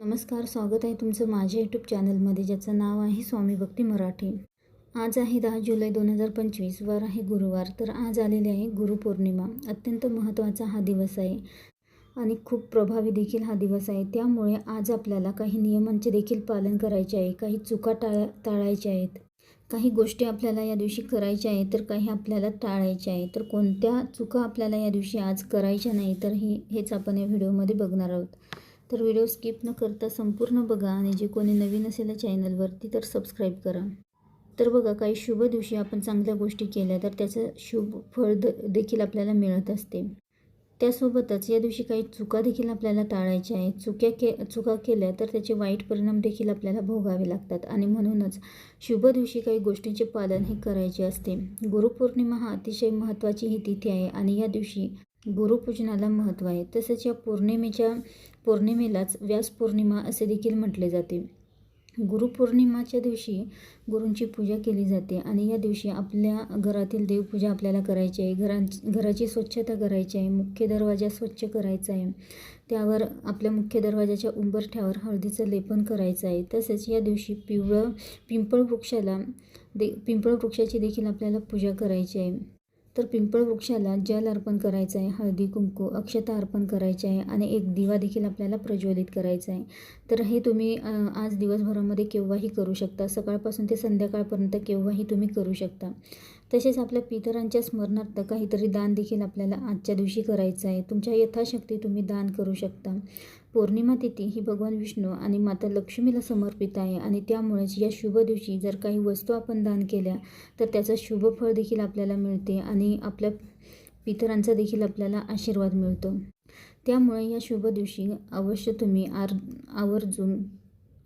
नमस्कार स्वागत आहे तुमचं माझ्या यूट्यूब चॅनलमध्ये ज्याचं नाव आहे स्वामी भक्ती मराठी. आज आहे दहा जुलै दोन हजार पंचवीस वार आहे गुरुवार तर आज आलेली आहे गुरुपौर्णिमा. अत्यंत महत्त्वाचा हा दिवस आहे आणि खूप प्रभावी देखील हा दिवस आहे. त्यामुळे आज आपल्याला काही नियमांचे देखील पालन करायचे आहे काही चुका टाळा टाळायच्या आहेत काही गोष्टी आपल्याला या दिवशी करायच्या आहेत तर काही आपल्याला टाळायच्या आहे तर कोणत्या चुका आपल्याला या दिवशी आज करायच्या नाही तर ही हेच आपण या व्हिडिओमध्ये बघणार आहोत. तर व्हिडिओ स्किप न करता संपूर्ण बघा आणि जे कोणी नवीन असेल चॅनलवरती तर सबस्क्राईब करा. तर बघा काही शुभ दिवशी आपण चांगल्या गोष्टी केल्या तर त्याचं शुभ फळ द देखील आपल्याला मिळत असते. त्यासोबतच या दिवशी काही चुका देखील आपल्याला टाळायच्या आहेत. चुक्या के चुका केल्या तर त्याचे वाईट परिणाम देखील आपल्याला भोगावे लागतात आणि म्हणूनच शुभ दिवशी काही गोष्टींचे पालन हे करायचे असते. गुरुपौर्णिमा हा अतिशय महत्त्वाची ही तिथी आहे आणि या दिवशी गुरुपूजनाला महत्त्व आहे. तसेच या पौर्णिमेच्या पौर्णिमेलाच व्यास पौर्णिमा असे देखील म्हटले जाते. गुरुपौर्णिमाच्या दिवशी गुरूंची पूजा केली जाते आणि या दिवशी आपल्या घरातील देवपूजा आपल्याला करायची आहे. घरां घराची स्वच्छता करायची आहे. मुख्य दरवाजा स्वच्छ करायचा आहे. त्यावर आपल्या मुख्य दरवाजाच्या उंबरठ्यावर हळदीचं लेपन करायचं आहे. तसेच या दिवशी पिवळं पिंपळ वृक्षाला दे पिंपळ वृक्षाची देखील आपल्याला पूजा करायची आहे. तर पिंपळ वृक्षाला जल अर्पण करायचं आहे हळदी कुंकू अक्षता अर्पण करायची आहे आणि एक दिवा देखील आपल्याला प्रज्वलित करायचा आहे. तर हे तुम्ही आज दिवसभरामध्ये केव्हाही करू शकता. सकाळपासून ते संध्याकाळपर्यंत केव्हाही तुम्ही करू शकता. तसेच आपल्या पितरांच्या स्मरणार्थ काहीतरी दान देखील आपल्याला आजच्या दिवशी करायचं आहे. तुमच्या यथाशक्ती तुम्ही दान करू शकता. पौर्णिमा तिथी ही भगवान विष्णू आणि माता लक्ष्मीला समर्पित आहे आणि त्यामुळेच या शुभ दिवशी जर काही वस्तू आपण दान केल्या तर त्याचं शुभ फळ देखील आपल्याला मिळते आणि आपल्या पितरांचा देखील आपल्याला आशीर्वाद मिळतो. त्यामुळे या शुभ दिवशी अवश्य तुम्ही आर आवर्जून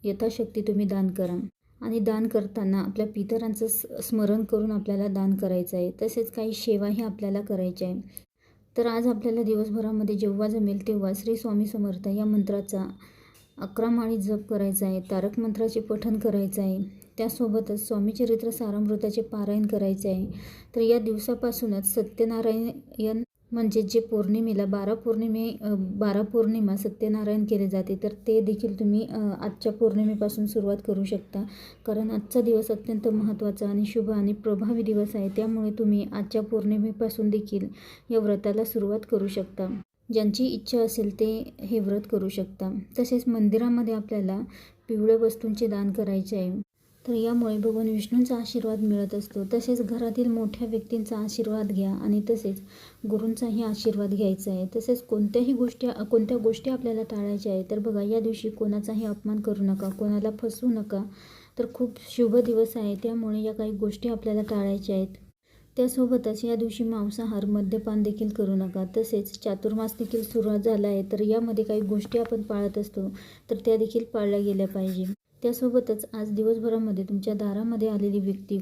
यथाशक्ती तुम्ही दान करा. आणि दान करताना आपल्या पितरांचं स्मरण करून आपल्याला दान करायचं आहे. तसेच काही सेवाही आपल्याला करायच्या आहे. तर आज आपल्याला दिवसभरामध्ये जेव्हा जमेल तेव्हा श्री स्वामी समर्थ या मंत्राचा अकरा माळी जप करायचा आहे. तारक मंत्राचे पठण करायचं आहे. त्यासोबतच स्वामीचरित्र सारामृताचे पारायण करायचे आहे. तर या दिवसापासूनच सत्यनारायण म्हणजे जे पौर्णिमेला बारा पौर्णिमे बारा पौर्णिमा सत्यनारायण केले जाते तर ते देखील तुम्ही आजच्या पौर्णिमेपासून सुरुवात करू शकता. कारण आजचा दिवस अत्यंत महत्त्वाचा आणि शुभ आणि प्रभावी दिवस आहे. त्यामुळे तुम्ही आजच्या पौर्णिमेपासून देखील या व्रताला सुरुवात करू शकता. ज्यांची इच्छा असेल ते हे व्रत करू शकता. तसेच मंदिरामध्ये आपल्याला पिवळ्या वस्तूंचे दान करायचे आहे. तर यामुळे भगवान विष्णूंचा आशीर्वाद मिळत असतो. तसेच घरातील मोठ्या व्यक्तींचा आशीर्वाद घ्या आणि तसेच गुरूंचाही आशीर्वाद घ्यायचा आहे. तसेच कोणत्याही गोष्टी कोणत्या गोष्टी आपल्याला टाळायच्या आहे तर बघा या दिवशी कोणाचाही अपमान करू नका कोणाला फसवू नका. तर खूप शुभ दिवस आहे त्यामुळे या काही गोष्टी आपल्याला टाळायच्या आहेत. त्यासोबतच या दिवशी मांसाहार मद्यपान देखील करू नका. तसेच चातुर्मास देखील सुरुवात झाला आहे तर यामध्ये काही गोष्टी आपण पाळत असतो तर त्या देखील पाळल्या गेल्या पाहिजे. त्यासोबतच आज दिवसभरामध्ये तुमच्या दारामध्ये आलेली व्यक्ती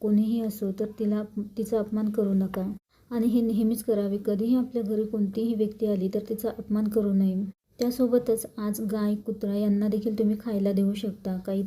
कोणीही असो तर तिला तिचा अपमान करू नका. आणि हे नेहमीच करावे. कधीही आपल्या घरी कोणतीही व्यक्ती आली तर तिचा अपमान करू नये. त्यासोबतच आज गाय कुत्रा यांना देखील तुम्ही खायला देऊ शकता. काही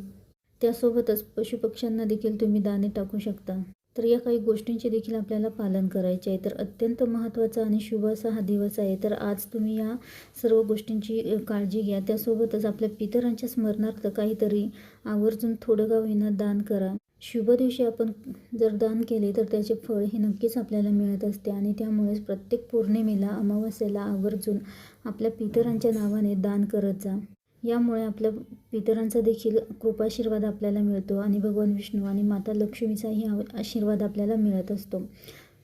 त्यासोबतच पशुपक्ष्यांना देखील तुम्ही दाणे टाकू शकता. तर या काही गोष्टींचे देखील आपल्याला पालन करायचे आहे. तर अत्यंत महत्त्वाचा आणि शुभ असा हा दिवस आहे. तर आज तुम्ही या सर्व गोष्टींची काळजी घ्या. त्यासोबतच आपल्या पितरांच्या स्मरणार्थ काहीतरी आवर्जून थोडं का होईना दान करा. शुभ दिवशी आपण जर दान केले तर त्याचे फळ हे नक्कीच आपल्याला मिळत असते. आणि त्यामुळेच प्रत्येक पौर्णिमेला अमावस्येला आवर्जून आपल्या पितरांच्या नावाने दान करत जा. यामुळे आपल्या पितरांचा देखील कृपाशीर्वाद आपल्याला मिळतो आणि भगवान विष्णू आणि माता लक्ष्मीचाही आशीर्वाद आपल्याला मिळत असतो.